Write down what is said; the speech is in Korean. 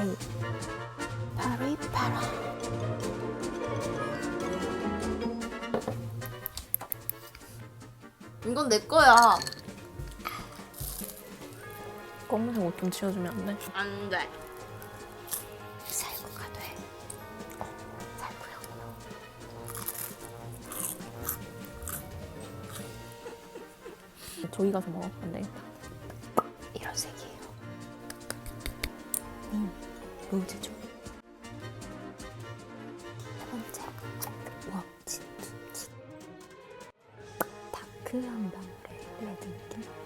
바위 바로 이 바람 이건 내 거야. 검은색 옷 좀 치워주면 안 돼? 안돼. 살구가 돼. 어, 살구야. 저기 가서 먹어 안 되겠다. 이런 색이에요. 음. 로제 종. 세 번째 웜진 김치. 다크한 방울의 레드 느낌.